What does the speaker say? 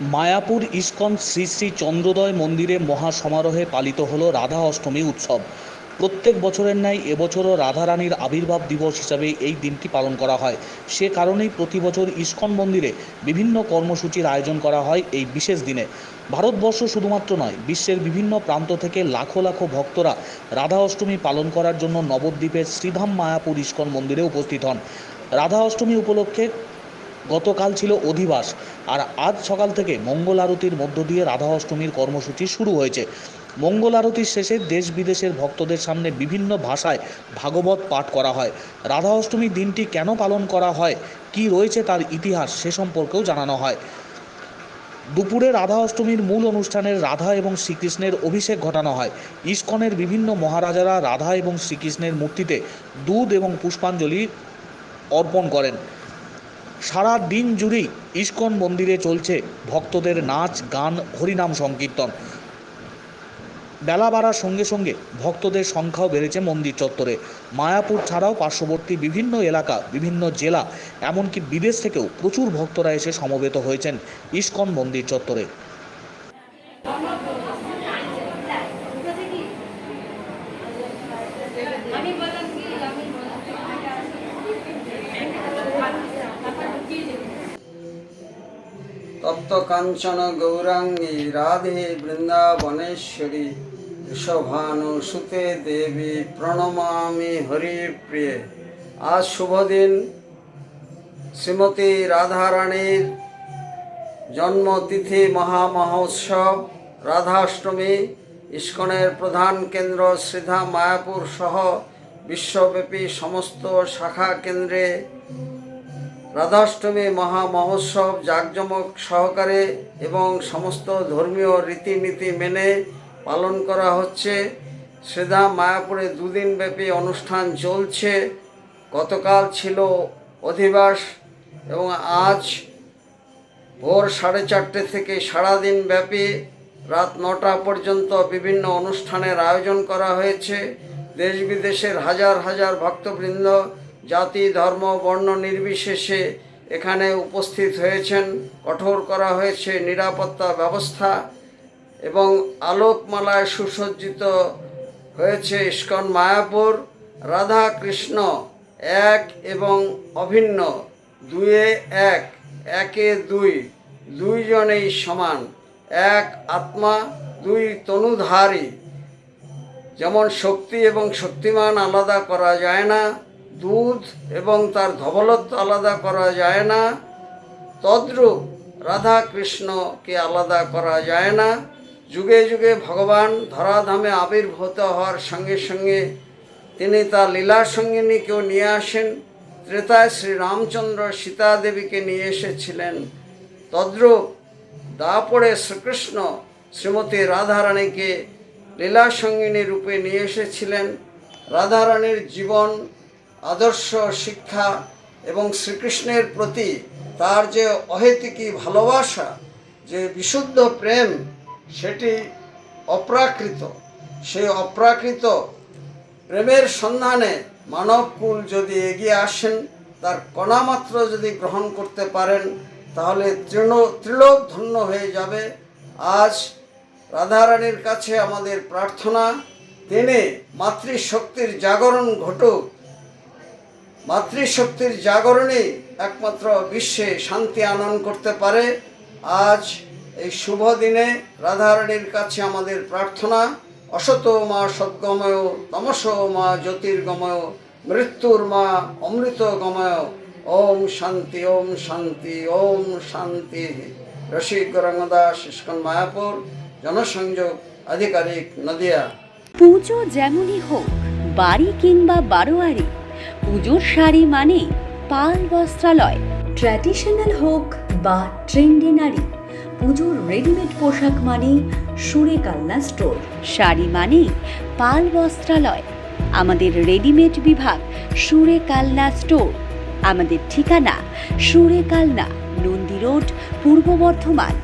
Mayapur ISKCON Shri Shri Chandrodaya মন্দিরে মহা সমারোহে পালিত হল রাধা অষ্টমী উৎসব। প্রত্যেক বছরের ন্যায় এবছরও রাধারানীর আবির্ভাব দিবস হিসাবে এই দিনটি পালন করা হয়। সে কারণেই প্রতি বছর ইস্কন মন্দিরে বিভিন্ন কর্মসূচির আয়োজন করা হয় এই বিশেষ দিনে। ভারতবর্ষ শুধুমাত্র নয়, বিশ্বের বিভিন্ন প্রান্ত থেকে লাখো লাখো ভক্তরা রাধা অষ্টমী পালন করার জন্য নবদ্বীপের শ্রীধাম মায়াপুর ইস্কন মন্দিরে উপস্থিত হন। রাধা অষ্টমী উপলক্ষে গতকাল ছিল অধিবাস আর আজ সকাল থেকে মঙ্গল আরতির মধ্য দিয়ে রাধা অষ্টমীর কর্মসূচি শুরু হয়েছে। মঙ্গল আরতির শেষে দেশ বিদেশের ভক্তদের সামনে বিভিন্ন ভাষায় ভাগবত পাঠ করা হয়। রাধা অষ্টমীর দিনটি কেন পালন করা হয়, কি রয়েছে তার ইতিহাস সে সম্পর্কেও জানানো হয়। দুপুরে রাধা অষ্টমীর মূল অনুষ্ঠানের রাধা এবং শ্রীকৃষ্ণের অভিষেক ঘটানো হয়। ইস্কনের বিভিন্ন মহারাজারা রাধা এবং শ্রীকৃষ্ণের মূর্তিতে দুধ এবং পুষ্পাঞ্জলি অর্পণ করেন। সারা দিন জুড়েই ইস্কন মন্দিরে চলছে ভক্তদের নাচ, গান, হরিনাম সংকীর্তন। বেলা বাড়ার সঙ্গে সঙ্গে ভক্তদের সংখ্যাও বেড়েছে মন্দির চত্বরে। মায়াপুর ছাড়াও পার্শ্ববর্তী বিভিন্ন এলাকা, বিভিন্ন জেলা, এমনকি বিদেশ থেকেও প্রচুর ভক্তরা এসে সমবেত হয়েছেন ইস্কন মন্দির চত্বরে। আমি তপ্তকাঞ্চন গৌরাঙ্গী রাধে বৃন্দাবনেশ্বরী ঋষভানুসুতে দেবী, প্রণমামি হরিপ্রিয়ে। আজ শুভ দিন শ্রীমতী রাধারানীর জন্মতিথি মহামহোৎসব, রাধাষ্টমী, ইস্কনের প্রধান কেন্দ্র শ্রীধা মায়াপুর সহ বিশ্বব্যাপী সমস্ত শাখা কেন্দ্রে রাধাষ্টমী মহা মহোৎসব জাঁকজমক সহকারে এবং সমস্ত ধর্মীয় রীতিনীতি মেনে পালন করা হচ্ছে। শ্রীধা মায়াপুরে দুদিন ব্যাপী অনুষ্ঠান চলছে। গতকাল ছিল অধিবাস এবং আজ ভোর সাড়ে চারটে থেকে সারাদিন ব্যাপী রাত নটা পর্যন্ত বিভিন্ন অনুষ্ঠানের আয়োজন করা হয়েছে। দেশ বিদেশের হাজার হাজার ভক্তবৃন্দ জাতি, ধর্ম, বর্ণ নির্বিশেষে এখানে উপস্থিত হয়েছেন। কঠোর করা হয়েছে নিরাপত্তা ব্যবস্থা এবং আলোকমালায় সুসজ্জিত হয়েছে ইস্কন মায়াপুর রাধা কৃষ্ণ এক এবং অভিন্ন, দুয়ে এক, একে দুই, দুইজনেই সমান, এক আত্মা, দুই তনুধারী। যেমন শক্তি এবং শক্তিমান আলাদা করা যায় না দুধ এবং তার ধবলত্ব আলাদা করা যায় না। তদ্রূপ রাধা কৃষ্ণকে আলাদা করা যায় না। যুগে যুগে ভগবান ধরাধামে আবির্ভূত হওয়ার সঙ্গে সঙ্গে তিনি তার লীলা সঙ্গিনীকেও নিয়ে আসেন। ত্রেতায় শ্রী রামচন্দ্র সীতা দেবীকে নিয়ে এসেছিলেন। তদ্রূপ দাপড়ে শ্রীকৃষ্ণ শ্রীমতী রাধারানীকে লীলা সঙ্গিনী রূপে নিয়ে এসেছিলেন। রাধারানীর জীবন আদর্শ শিক্ষা এবং শ্রীকৃষ্ণের প্রতি তার যে অহেতুকী ভালোবাসা, যে বিশুদ্ধ প্রেম, সেটি অপ্রাকৃত। সেই অপ্রাকৃত প্রেমের সন্ধানে মানবকুল যদি এগিয়ে আসেন, তার কণামাত্র যদি গ্রহণ করতে পারেন, তাহলে তৃণ ত্রিলোক ধন্য হয়ে যাবে। আজ রাধারানীর কাছে আমাদের প্রার্থনা, তিনি মাতৃশক্তির জাগরণ ঘটুক। মাতৃশক্তির জাগরণে একমাত্র বিশ্বে শান্তি আনয়ন করতে পারে। আজ এই শুভ দিনে রাধারানীর কাছে আমাদের প্রার্থনা, অসত মা সদ্গময়, তমস মা জ্যোতির্গময়, মৃত্যুর মা অমৃত গময়। ওম শান্তি ওম শান্তি ওম শান্তি। রসিক গৌরাঙ্গদাস ইস্কন মায়াপুর, জনসংযোগ আধিকারিক নদিয়া। পুজো যেমনই হোক, বাড়ি কিংবা বারোয়ারি পুজোর শাড়ি মানে পাল বস্ত্রালয়। ট্র্যাডিশনাল হোক বা ট্রেন্ডি নারী, পুজোর রেডিমেড পোশাক মানে সুরে কালনা স্টোর। শাড়ি মানে পাল বস্ত্রালয়। আমাদের রেডিমেড বিভাগ সুরে কালনা স্টোর। আমাদের ঠিকানা সুরে কালনা নন্দী রোড, পূর্ব বর্ধমান।